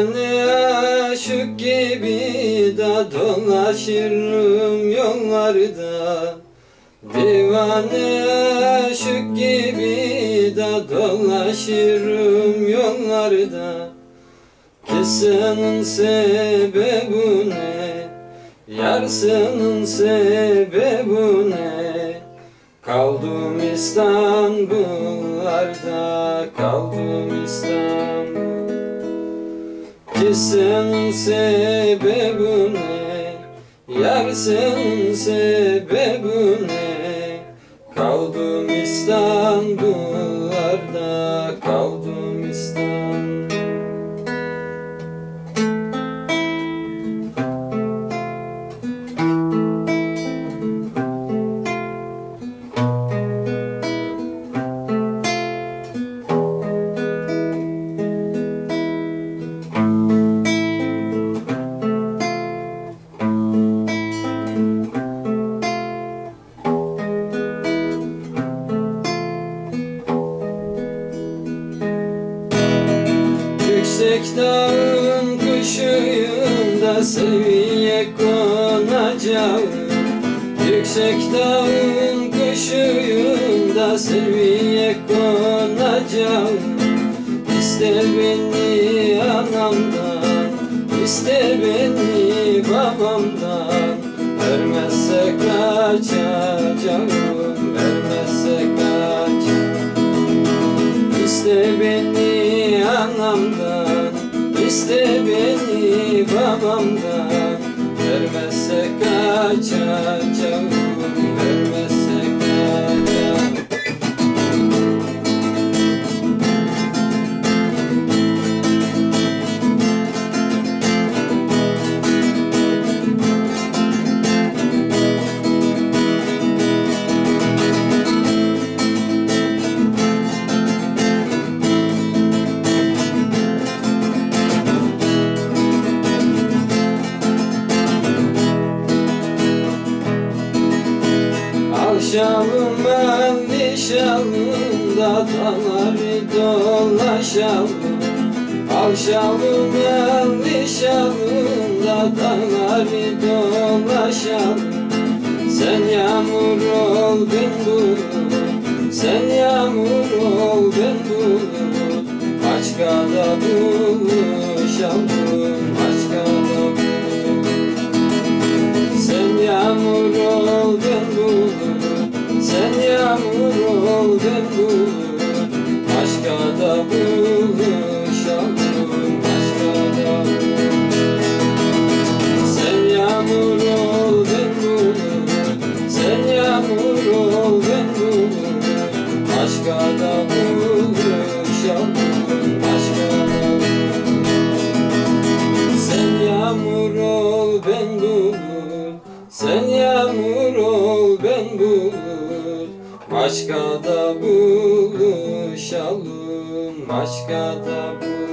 Divane aşık gibi da dolaşırım yollarda Divane aşık gibi da dolaşırım yollarda Kesenin sebebi ne? Yarsının sebebi ne? Kaldım İstanbullarda, kaldım İstanbul Kesenin sebebi ne? Yarsının sebebi ne? Kaldım İstanbullarda, Yüksek dağın kuşuyum seviye konacağım Yüksek dağın kuşuyum seviye konacağım İster beni anamdan, ister beni babamdan. Vermezse kaçacağım, vermezse kaçacağım. İste beni anamdan iste beni babamdan Vermezse kaçacağım Alşalım elli şalında daları dolaşalım. Alşalım elli şalında daları dolaşalım. Sen yağmur ol ben bulut Sen yağmur ol ben bulut Açkada buluşalım yağmur ol ben bulut Başka da buluşalım. Başka da. Sen yağmur ol ben bulut Sen yağmur ol ben bulut Başka da buluşalım. Başka da. Sen yağmur ol ben bulut Sen yağmur ol ben bulut Başka da buluşalım Başka da buluşalım